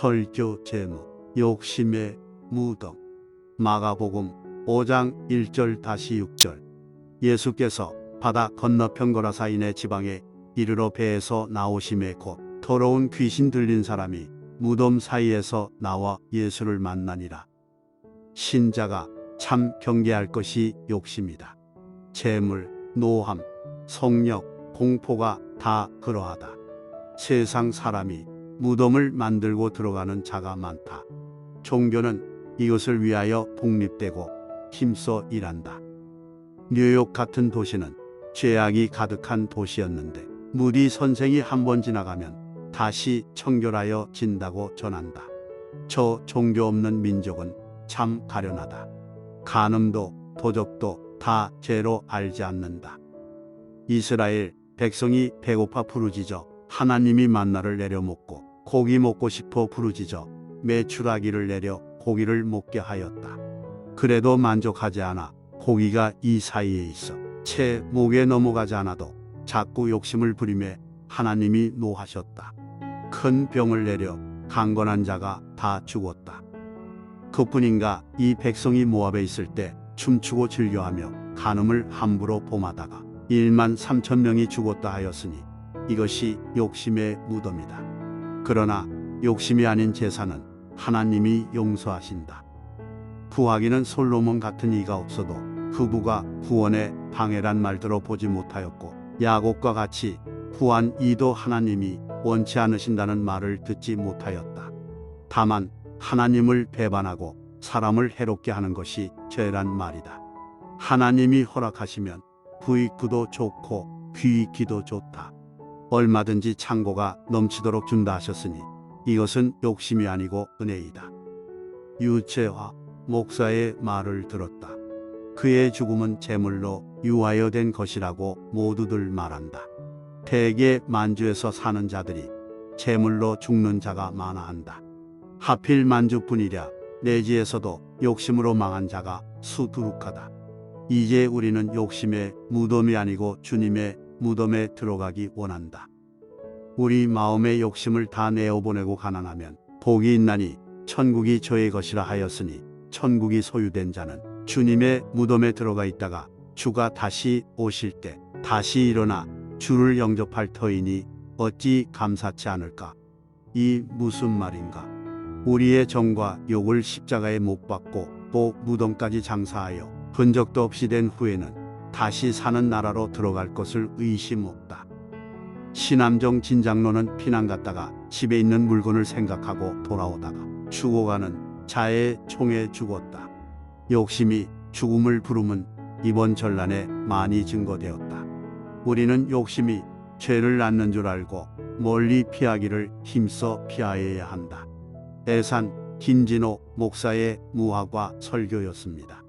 설교 제목 욕심의 무덤. 마가복음 5장 1절 다시 6절. 예수께서 바다 건너편 거라사인의 지방에 이르러 배에서 나오심에 곧 더러운 귀신 들린 사람이 무덤 사이에서 나와 예수를 만나니라. 신자가 참 경계할 것이 욕심이다. 재물, 노함, 성력, 공포가 다 그러하다. 세상 사람이 무덤을 만들고 들어가는 자가 많다. 종교는 이것을 위하여 독립되고 힘써 일한다. 뉴욕 같은 도시는 죄악이 가득한 도시였는데 무디 선생이 한 번 지나가면 다시 청결하여 진다고 전한다. 저 종교 없는 민족은 참 가련하다. 간음도 도적도 다 죄로 알지 않는다. 이스라엘 백성이 배고파 부르짖어 하나님이 만나를 내려 먹고 고기 먹고 싶어 부르짖어 메추라기를 내려 고기를 먹게 하였다. 그래도 만족하지 않아 고기가 이 사이에 있어 채 목에 넘어가지 않아도 자꾸 욕심을 부리며 하나님이 노하셨다. 큰 병을 내려 강건한 자가 다 죽었다. 그뿐인가 이 백성이 모압에 있을 때 춤추고 즐겨하며 간음을 함부로 범하다가 1만 3천 명이 죽었다 하였으니 이것이 욕심의 무덤이다. 그러나 욕심이 아닌 제사는 하나님이 용서하신다. 부하기는 솔로몬 같은 이가 없어도 그부가 구원의 방해란 말들어 보지 못하였고 야곱과 같이 후한 이도 하나님이 원치 않으신다는 말을 듣지 못하였다. 다만 하나님을 배반하고 사람을 해롭게 하는 것이 죄란 말이다. 하나님이 허락하시면 부익부도 좋고 귀익기도 좋다. 얼마든지 창고가 넘치도록 준다 하셨으니 이것은 욕심이 아니고 은혜이다. 유채화 목사의 말을 들었다. 그의 죽음은 제물로 유하여 된 것이라고 모두들 말한다. 대개 만주에서 사는 자들이 제물로 죽는 자가 많아한다. 하필 만주뿐이랴 내지에서도 욕심으로 망한 자가 수두룩하다. 이제 우리는 욕심의 무덤이 아니고 주님의 무덤에 들어가기 원한다. 우리 마음의 욕심을 다 내어보내고 가난하면 복이 있나니 천국이 저의 것이라 하였으니 천국이 소유된 자는 주님의 무덤에 들어가 있다가 주가 다시 오실 때 다시 일어나 주를 영접할 터이니 어찌 감사치 않을까? 이 무슨 말인가? 우리의 정과 욕을 십자가에 못 박고 또 무덤까지 장사하여 흔적도 없이 된 후에는 다시 사는 나라로 들어갈 것을 의심 없다. 신암정 진장로는 피난 갔다가 집에 있는 물건을 생각하고 돌아오다가 죽어가는 자의 총에 죽었다. 욕심이 죽음을 부르면 이번 전란에 많이 증거되었다. 우리는 욕심이 죄를 낳는 줄 알고 멀리 피하기를 힘써 피하여야 한다. 대산 김진호 목사의 무화과 설교였습니다.